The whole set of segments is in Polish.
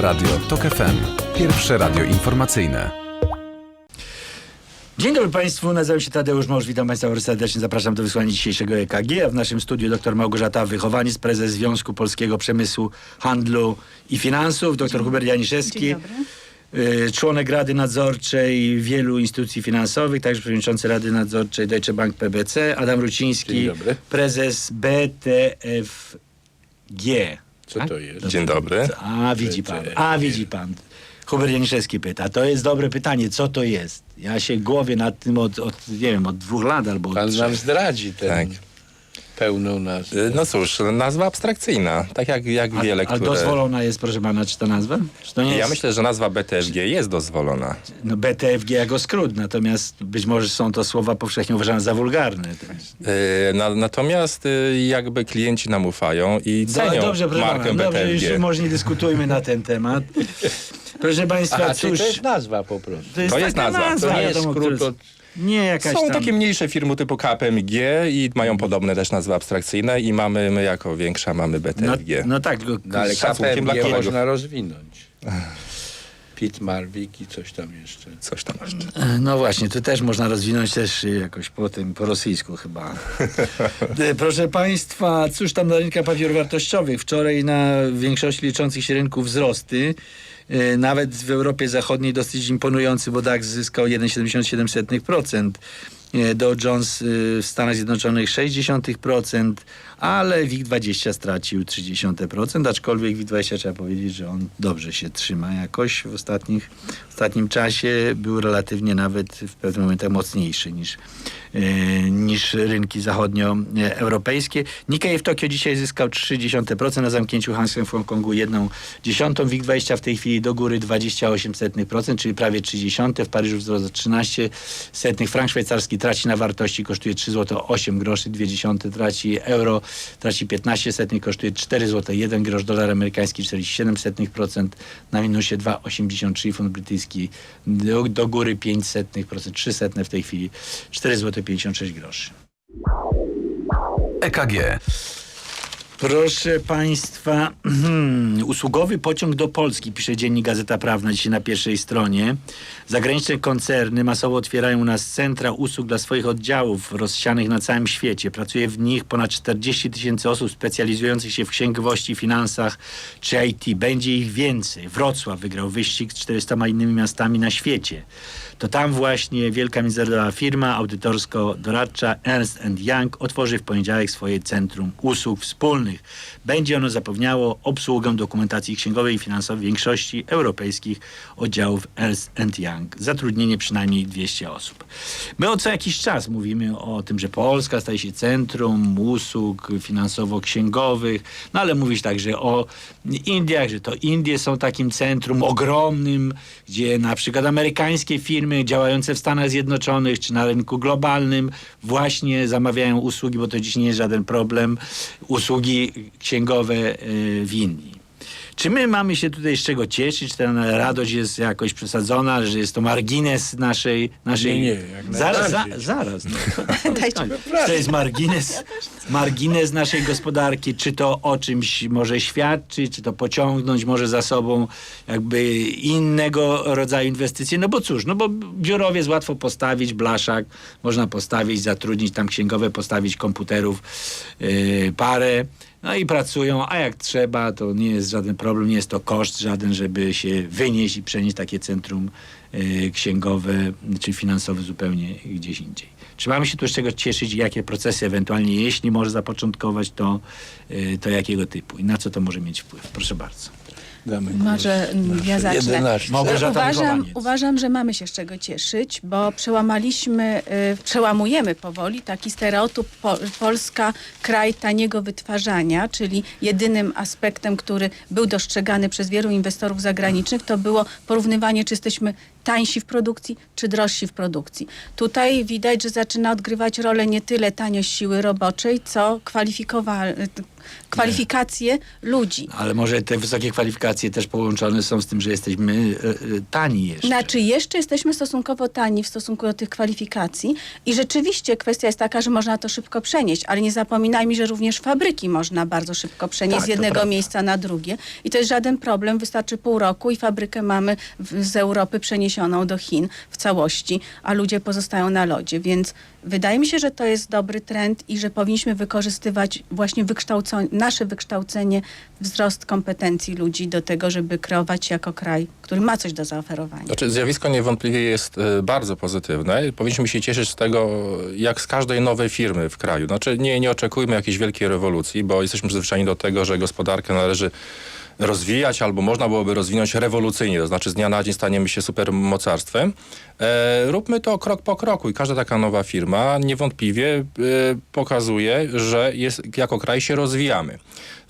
Radio TOK FM. Pierwsze radio informacyjne. Dzień dobry Państwu, nazywam się Tadeusz Mąż, witam Państwa bardzo serdecznie, zapraszam do wysłania dzisiejszego EKG, a w naszym studiu dr Małgorzata Wychowaniec, prezes Związku Polskiego Przemysłu, Handlu i Finansów, dr Hubert Janiszewski, Dzień dobry. y, członek Rady Nadzorczej wielu instytucji finansowych, także przewodniczący Rady Nadzorczej Deutsche Bank PBC, Adam Ruciński, prezes BTFG. Co to jest? Dzień dobry. A, widzi pan, a, widzi pan. Hubert Janiszewski pyta, to jest dobre pytanie, co to jest? Ja się głowię nad tym od, od nie wiem, od dwóch lat albo od Pan trzech. nam zdradzi ten Tak. Pełną nazwę. Y, No cóż, nazwa abstrakcyjna, tak jak, jak A, wiele, a które... dozwolona jest, proszę pana, czy to nazwa? Czy to nie Ja jest, myślę, że nazwa BTFG jest dozwolona. no BTFG jako skrót, natomiast być może są to słowa powszechnie uważane za wulgarne. Y, Na, natomiast y, jakby klienci nam ufają i Do, cenią dobrze, proszę markę pana, dobrze, już BTFG. może nie dyskutujmy na ten temat. Proszę państwa, Aha, cóż, to jest nazwa po prostu. to jest, To jest taka nazwa. To nie jest skrót od... Nie jakaś Są tam... takie mniejsze firmy typu KPMG i mają podobne też nazwy abstrakcyjne i mamy, my jako większa mamy no, BTFG. no tak, tylko No, ale KPMG można rozwinąć. Pit Marwick i coś tam jeszcze. Coś tam jeszcze. No właśnie, to też można rozwinąć też jakoś po tym, po rosyjsku chyba. Proszę Państwa, cóż tam na rynkach papierów wartościowych? Wczoraj na większości liczących się rynków wzrosty. Y, Nawet w Europie Zachodniej dosyć imponujący, bo DAX zyskał 1,77%. Y, Dow Jones y, w Stanach Zjednoczonych 0,6%, ale WIG20 stracił 0,3%, aczkolwiek WIG20 trzeba powiedzieć, że on dobrze się trzyma jakoś w ostatnich, w ostatnim czasie. Był relatywnie nawet w pewnych momentach mocniejszy niż, niż rynki zachodnioeuropejskie. Nikkei w Tokio dzisiaj zyskał 0,3%, na zamknięciu Hang Seng w Hongkongu 1 dziesiątą, WIG20 w tej chwili do góry 28%, czyli prawie 30, w Paryżu wzrost 13 setnych, frank szwajcarski traci na wartości, kosztuje 3 zł 8 groszy, 2 dziesiąte traci euro, traci 15 setnych, kosztuje 4 zł 1 grosz, dolar amerykański 47 setnych procent, na minusie 2,83 funt brytyjski, do, do góry 5 setnych procent, 3 setne w tej chwili, 4 zł 56 groszy. EKG. Proszę Państwa, usługowy pociąg do Polski, pisze Dziennik Gazeta Prawna dzisiaj na pierwszej stronie. Zagraniczne koncerny masowo otwierają u nas centra usług dla swoich oddziałów rozsianych na całym świecie. Pracuje w nich ponad 40 tysięcy osób specjalizujących się w księgowości, finansach czy IT. Będzie ich więcej. Wrocław wygrał wyścig z 400 innymi miastami na świecie. To tam właśnie wielka międzynarodowa firma audytorsko-doradcza Ernst Young otworzy w poniedziałek swoje centrum usług wspólnych. Będzie ono zapewniało obsługę dokumentacji księgowej i finansowej większości europejskich oddziałów Ernst Young. Zatrudnienie przynajmniej 200 osób. My o co jakiś czas mówimy o tym, że Polska staje się centrum usług finansowo-księgowych, no ale mówisz także o Indiach, że to Indie są takim centrum ogromnym, gdzie na przykład amerykańskie firmy działające w Stanach Zjednoczonych czy na rynku globalnym właśnie zamawiają usługi, bo to dziś nie jest żaden problem, usługi księgowe y, w Indii. Czy my mamy się tutaj z czego cieszyć? Czy ta radość jest jakoś przesadzona, że jest to margines naszej... naszej... Nie, nie, jak zaraz, za, zaraz. No. to jest margines, margines naszej gospodarki. Czy to o czymś może świadczyć, czy to pociągnąć może za sobą jakby innego rodzaju inwestycje? No bo cóż, no bo biurowiec łatwo postawić, blaszak można postawić, zatrudnić tam księgowe, postawić komputerów yy, parę. No i pracują, a jak trzeba, to nie jest żaden problem, nie jest to koszt żaden, żeby się wynieść i przenieść takie centrum y, księgowe czy finansowe zupełnie gdzieś indziej. Mamy się tu z czego cieszyć jakie procesy ewentualnie, jeśli może zapoczątkować, to, y, to jakiego typu i na co to może mieć wpływ? Proszę bardzo. Damy Może ja zacznę. 11. Małgorzata Uważam, uważam, że mamy się z czego cieszyć, bo przełamaliśmy, y, przełamujemy powoli taki stereotyp po, Polska kraj taniego wytwarzania, czyli jedynym aspektem, który był dostrzegany przez wielu inwestorów zagranicznych, to było porównywanie, czy jesteśmy tańsi w produkcji, czy drożsi w produkcji. Tutaj widać, że zaczyna odgrywać rolę nie tyle taniość siły roboczej, co kwalifikacje ludzi. Ale może te wysokie kwalifikacje też połączone są z tym, że jesteśmy e, e, tani jeszcze. Znaczy, jeszcze jesteśmy stosunkowo tani w stosunku do tych kwalifikacji i rzeczywiście kwestia jest taka, że można to szybko przenieść, ale nie zapominajmy, że również fabryki można bardzo szybko przenieść Tak, z jednego miejsca na drugie i to jest żaden problem, wystarczy pół roku i fabrykę mamy w, z Europy przeniesioną do Chin w całości, a ludzie pozostają na lodzie, więc wydaje mi się, że to jest dobry trend i że powinniśmy wykorzystywać właśnie wykształco- nasze wykształcenie, wzrost kompetencji ludzi do tego, żeby kreować jako kraj, który ma coś do zaoferowania. Znaczy, zjawisko niewątpliwie jest e, bardzo pozytywne. Powinniśmy się cieszyć z tego, jak z każdej nowej firmy w kraju. Znaczy, nie, nie oczekujmy jakiejś wielkiej rewolucji, bo jesteśmy przyzwyczajeni do tego, że gospodarkę należy rozwijać albo można byłoby rozwinąć rewolucyjnie, to znaczy z dnia na dzień staniemy się supermocarstwem. E, róbmy to krok po kroku i każda taka nowa firma niewątpliwie e, pokazuje, że jest, jako kraj się rozwijamy.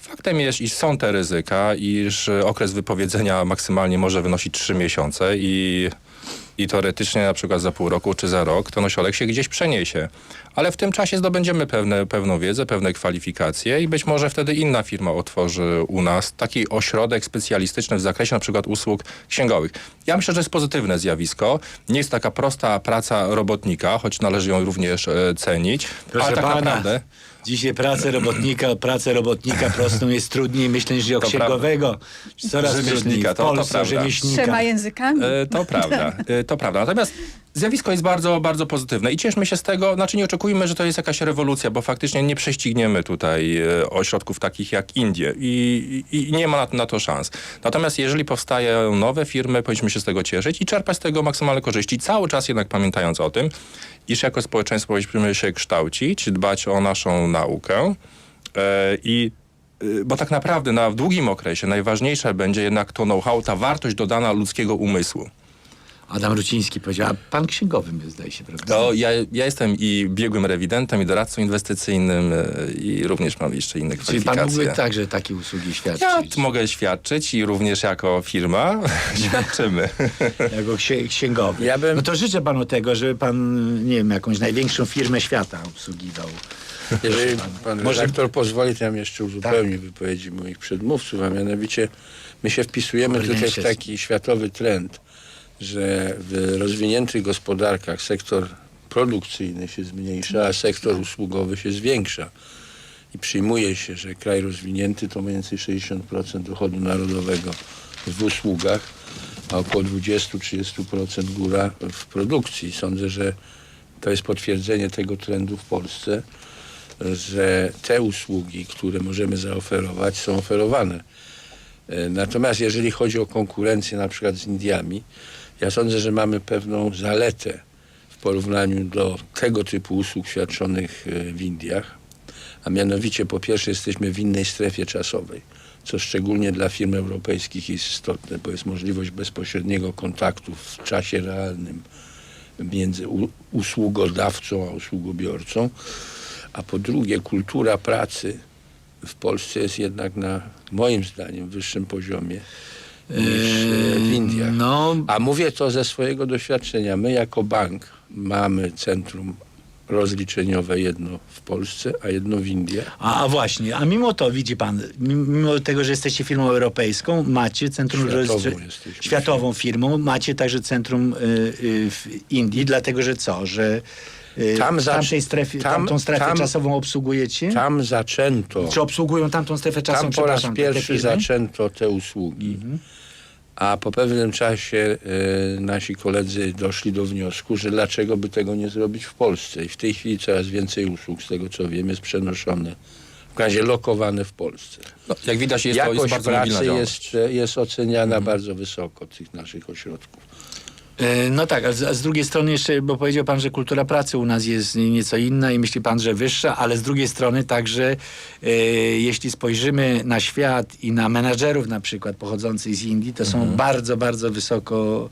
Faktem jest, iż są te ryzyka, iż e, okres wypowiedzenia maksymalnie może wynosić 3 miesiące i, i teoretycznie na przykład za pół roku czy za rok to nosiolek się gdzieś przeniesie. Ale w tym czasie zdobędziemy pewne, pewną wiedzę, pewne kwalifikacje i być może wtedy inna firma otworzy u nas taki ośrodek specjalistyczny w zakresie na przykład usług księgowych. Ja myślę, że jest pozytywne zjawisko. Nie jest taka prosta praca robotnika, choć należy ją również e, cenić. Proszę ale tak pana, naprawdę... dzisiaj pracę robotnika, pracę robotnika prostą jest trudniej myśleć niż o To księgowego. Coraz trudniej Rzemieślnika, w to- to Polsce prawda. rzemieślnika. Trzema językami. E, To prawda, e, to prawda. Natomiast zjawisko jest bardzo, bardzo pozytywne i cieszmy się z tego, znaczy nie oczekujmy, że to jest jakaś rewolucja, bo faktycznie nie prześcigniemy tutaj e, ośrodków takich jak Indie i, i, i nie ma na, na to szans. Natomiast jeżeli powstają nowe firmy, powinniśmy się z tego cieszyć i czerpać z tego maksymalne korzyści, cały czas jednak pamiętając o tym, iż jako społeczeństwo powinniśmy się kształcić, dbać o naszą naukę e, i y, bo tak naprawdę na w długim okresie najważniejsze będzie jednak to know-how, ta wartość dodana ludzkiego umysłu. Adam Ruciński powiedział, a pan księgowym jest, zdaje się, prawda? To ja, ja jestem i biegłym rewidentem, i doradcą inwestycyjnym y, i również mam jeszcze inne Czyli pan kwalifikacje. mógłby także takie usługi świadczyć. Ja mogę świadczyć i również jako firma świadczymy. Jako księ- księgowy. Ja bym- No to życzę panu tego, żeby pan, nie wiem, jakąś największą firmę świata obsługiwał. Jeżeli pan Może- redaktor pozwoli, to ja bym jeszcze uzupełnię wypowiedzi moich przedmówców, a mianowicie my się wpisujemy Dobry tutaj w taki światowy trend, że w rozwiniętych gospodarkach sektor produkcyjny się zmniejsza, a sektor usługowy się zwiększa. I przyjmuje się, że kraj rozwinięty to mniej więcej 60% dochodu narodowego w usługach, a około 20-30% góra w produkcji. Sądzę, że to jest potwierdzenie tego trendu w Polsce, że te usługi, które możemy zaoferować, są oferowane. E, Natomiast jeżeli chodzi o konkurencję na przykład z Indiami, ja sądzę, że mamy pewną zaletę w porównaniu do tego typu usług świadczonych e, w Indiach, a mianowicie po pierwsze jesteśmy w innej strefie czasowej, co szczególnie dla firm europejskich jest istotne, bo jest możliwość bezpośredniego kontaktu w czasie realnym między usługodawcą a usługobiorcą, a po drugie kultura pracy w Polsce jest jednak na moim zdaniem wyższym poziomie niż e, w Indiach. No, A mówię to ze swojego doświadczenia. My jako bank mamy centrum rozliczeniowe jedno w Polsce, a jedno w Indiach. a, a właśnie, a mimo to widzi pan, mimo tego, że jesteście firmą europejską, macie centrum Światową światową firmą, macie także centrum y, y, w Indii, dlatego że co, że y, Tam za- tamtej strefie, tam- tamtą strefę tam- czasową obsługujecie? Tam zaczęto, Czy obsługują tamtą strefę czasową? tam po raz pierwszy zaczęto te usługi. A po pewnym czasie e, nasi koledzy doszli do wniosku, że dlaczego by tego nie zrobić w Polsce. I w tej chwili coraz więcej usług, z tego co wiem, jest przenoszone, w razie lokowane w Polsce. No, jak widać jest to jest Jakość bardzo pracy jest, jest oceniana bardzo wysoko tych naszych ośrodków. E, No tak, a z, a z drugiej strony jeszcze, bo powiedział pan, że kultura pracy u nas jest nieco inna i myśli pan, że wyższa, ale z drugiej strony także e, jeśli spojrzymy na świat i na menadżerów na przykład pochodzących z Indii, to są bardzo, bardzo wysoko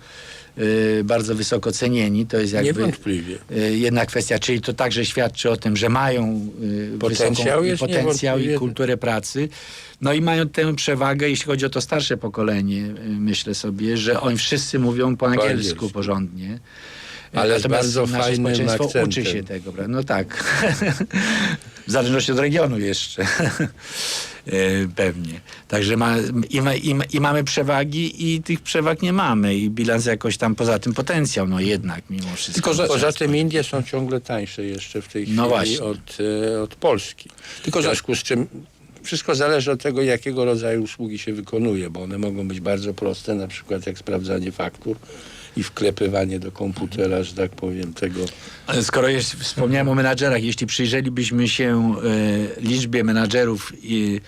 bardzo wysoko cenieni. To jest jakby Niewątpliwie. y, jedna kwestia, czyli to także świadczy o tym, że mają y, Potencjał wysoką, jest potencjał i kulturę pracy. No i mają tę przewagę, jeśli chodzi o to starsze pokolenie, y, myślę sobie, że oni wszyscy mówią po angielsku, angielsku. porządnie. Ale z bardzo nasze społeczeństwo akcentem. uczy się tego, prawda? No tak. w zależności od regionu jeszcze. E, Pewnie. Także ma, i, ma, i, ma, i mamy przewagi i tych przewag nie mamy. I bilans jakoś tam poza tym potencjał, no jednak mimo wszystko. Tylko, że- Poza tym Indie są ciągle tańsze jeszcze w tej chwili No właśnie. od, e, od Polski. Tylko, w związku z czym wszystko zależy od tego, jakiego rodzaju usługi się wykonuje, bo one mogą być bardzo proste, na przykład jak sprawdzanie faktur i wklepywanie do komputera, że tak powiem, tego. Skoro jest, wspomniałem o menadżerach, jeśli przyjrzelibyśmy się e, liczbie menadżerów i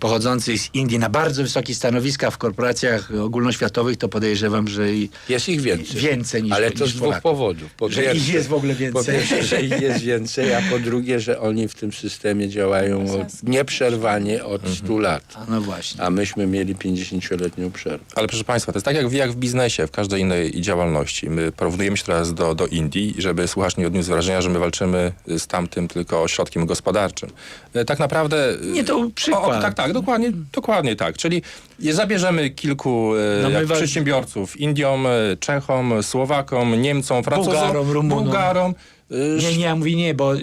pochodzących z Indii na bardzo wysokie stanowiska w korporacjach ogólnoświatowych, to podejrzewam, że i Jest ich więcej. Więcej niż- Ale to niż z dwóch powodów. Po Że ich jest w ogóle Po więcej. pierwsze, że ich jest więcej, a po drugie, że oni w tym systemie działają od, nieprzerwanie od 100 lat. A no właśnie. A myśmy mieli 50-letnią przerwę. Ale proszę Państwa, to jest tak jak w, jak w biznesie, w każdej innej działalności. My porównujemy się teraz do, do Indii, żeby słuchacz nie odniósł wrażenia, że my walczymy z tamtym tylko ośrodkiem gospodarczym. E, Tak naprawdę... Nie, to przykład. O, tak, tak, dokładnie, dokładnie tak. Czyli je zabierzemy kilku e, No przedsiębiorców, Indiom, e, Czechom, Słowakom, Niemcom, Francuzom, Bułgarom, Rumunom. Bułgarom, e, Nie, nie, ja mówię nie, bo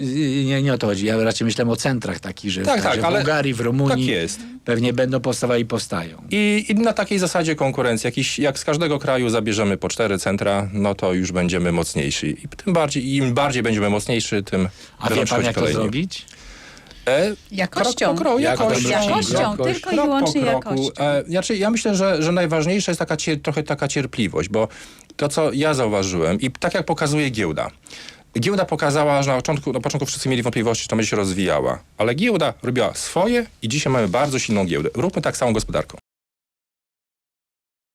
nie, nie o to chodzi. Ja raczej myślałem o centrach takich, że, Tak, tak, że w Bułgarii, w Rumunii tak jest. pewnie będą powstawali i powstają. I, I na takiej zasadzie konkurencji, jakiś, jak z każdego kraju zabierzemy po cztery centra, no to już będziemy mocniejsi. I tym bardziej, im bardziej będziemy mocniejszy, tym A wie pan, jak to kolejni. zrobić? E, Jakością. Krok po kroku, Jak jakością. Jakością, Jakość. tylko i wyłącznie jakością. E, znaczy, ja myślę, że, że najważniejsza jest taka, trochę taka cierpliwość, bo to, co ja zauważyłem i tak jak pokazuje giełda, Giełda pokazała, że na początku, na początku wszyscy mieli wątpliwości, czy to będzie się rozwijała, ale giełda robiła swoje i dzisiaj mamy bardzo silną giełdę. Róbmy tak samą gospodarką.